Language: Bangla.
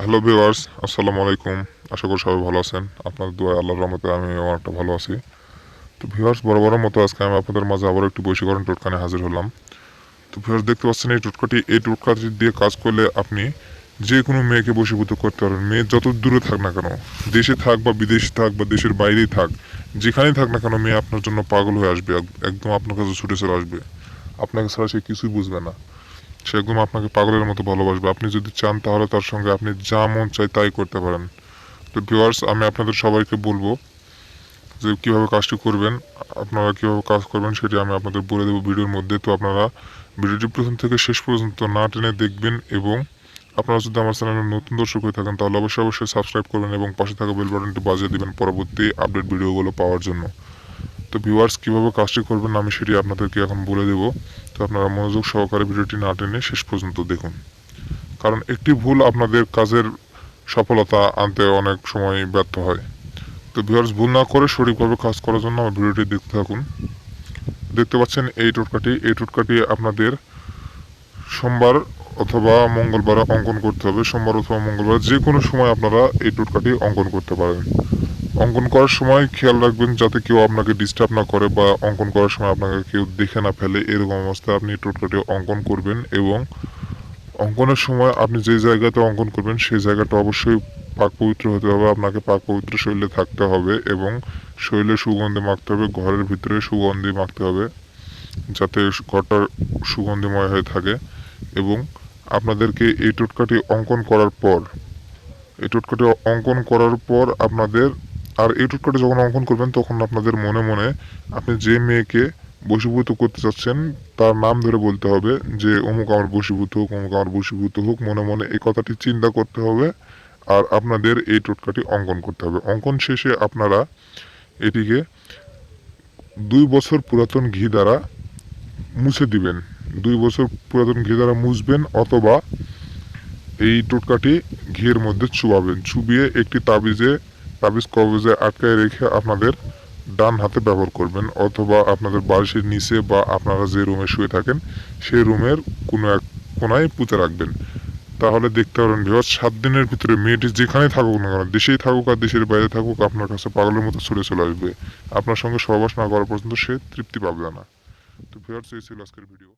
হ্যালো ভিউয়ার্স আসসালামু আলাইকুম আশা করি সবাই ভালো আছেন। আপনাদের দোয়া আল্লাহর রহমতে আমি অনেকটা ভালো আছি। তো ভিউয়ার্স বড় বড় মতো আজকে আমি আপনাদের মাঝে আবার একটু বৈশীকরণ টোটকানে হাজির হলাম। তো ভিউয়ার্স দেখতে পাচ্ছেন এই টোটকাটি এই টোটকাটি দিয়ে কাজ করলে আপনি যে কোনো মেয়েকে বশীভূত করতে পারবেন। মেয়ে যত দূরে থাক না কেন, দেশে থাক বা বিদেশে থাক বা দেশের বাইরেই থাক, যেখানেই থাক না কেন মেয়ে আপনার জন্য পাগল হয়ে আসবে। একদম আপনার কাছে ছুটে চলে আসবে। আপনাকে ছাড়া সে কিছুই বুঝবে না। সে একদম আপনাকে পাগলের মতো ভালোবাসবে। আপনি যদি চান তাহলে তার সঙ্গে আপনি যা মন চাই তাই করতে পারেন। তো ভিউয়ার্স আমি আপনাদের সবাইকে বলব যে কীভাবে কাজটি করবেন, আপনারা কীভাবে কাজ করবেন সেটি আমি আপনাদের বলে দেবো ভিডিওর মধ্যে। তো আপনারা ভিডিওটি প্রথম থেকে শেষ পর্যন্ত না টেনে দেখবেন এবং আপনারা যদি আমার চ্যানেলে নতুন দর্শক হয়ে থাকেন, তাহলে অবশ্যই অবশ্যই সাবস্ক্রাইব করবেন এবং পাশে থাকা বেল বাটনটি বাজিয়ে দিবেন পরবর্তী আপডেট ভিডিওগুলো পাওয়ার জন্য। তো ভিউয়ার্স কীভাবে কাজটি করবেন আমি সেটি আপনাদেরকে এখন বলে দেবো। তো আপনারা মনোযোগ সহকারে ভিডিওটি না টেনে শেষ পর্যন্ত দেখুন। কারণ একটি ভুল আপনাদের কাজের সফলতা আনতে অনেক সময় ব্যর্থ হয়। তো ভিউয়ার্স ভুল না করে সঠিকভাবে কাজ করার জন্য আমার ভিডিওটি দেখতে থাকুন। দেখতে পাচ্ছেন এই টোটকাটি। এই টোটকাটি আপনাদের সোমবার অথবা মঙ্গলবার অঙ্কন করতে হবে। সোমবার অথবা মঙ্গলবার যে কোনো সময় আপনারা এই টোটকাটি অঙ্কন করতে পারেন। অঙ্কন করার সময় খেয়াল রাখবেন যাতে কেউ আপনাকে ডিস্টার্ব না করে বা অঙ্কন করার সময় আপনাকে কেউ দেখে না ফেলে। এরকম অবস্থায় আপনি টোটকাটি অঙ্কন করবেন এবং অঙ্কনের সময় আপনি যে জায়গাতে অঙ্কন করবেন, সেই জায়গাটা অবশ্যই পাক পবিত্র হতে হবে, আপনাকে পাক পবিত্র শরীরে থাকতে হবে এবং শরীরে সুগন্ধি মাখতে হবে, ঘরের ভিতরে সুগন্ধি মাখতে হবে যাতে ঘরটা সুগন্ধিময় হয়ে থাকে এবং আপনাদেরকে এই টোটকাটি অঙ্কন করার পর, এই টোটকাটি অঙ্কন করার পর আপনাদের আর এই টোটকাটি যখন অঙ্কন করবেন, তখন আপনাদের মনে মনে আপনি যে মেয়েকে বশীভূত করতে চাচ্ছেন, তার নাম ধরে বলতে হবে যে, অমুক আমার বশীভূত হোক, অমুক আমার বশীভূত হোক। মনে মনে এই কথাটি চিন্তা করতে হবে আর আপনাদের এই টোটকাটি অঙ্কন করতে হবে। অঙ্কন শেষে আপনারা এটিকে দুই বছর পুরাতন ঘি দ্বারা মুছে দিবেন। দুই বছর পুরাতন ঘি দ্বারা মুছবেন অথবা এই টোটকাটি ঘিয়ের মধ্যে চুবাবেন। চুবিয়ে একটি তাবিজে তাবিজ কবজে আটকায় রেখে আপনাদের ডান হাতে ব্যবহার করবেন অথবা আপনাদের বালিশের নিচে বা আপনারা যে রুমে শুয়ে থাকেন, সেই রুমের কোনো এক কোনায় পুঁতে রাখবেন। তাহলে দেখতে পারেন ভিওয়ার সাত দিনের ভিতরে মেয়েটি যেখানেই থাকুক না কেন, দেশেই থাকুক আর দেশের বাইরে থাকুক, আপনার কাছে পাগলের মতো ছুটে চলে আসবে। আপনার সঙ্গে সহবাস না করা পর্যন্ত সে তৃপ্তি পাবে না। তো ভিওয়ার্স এই ছিল আজকের ভিডিও।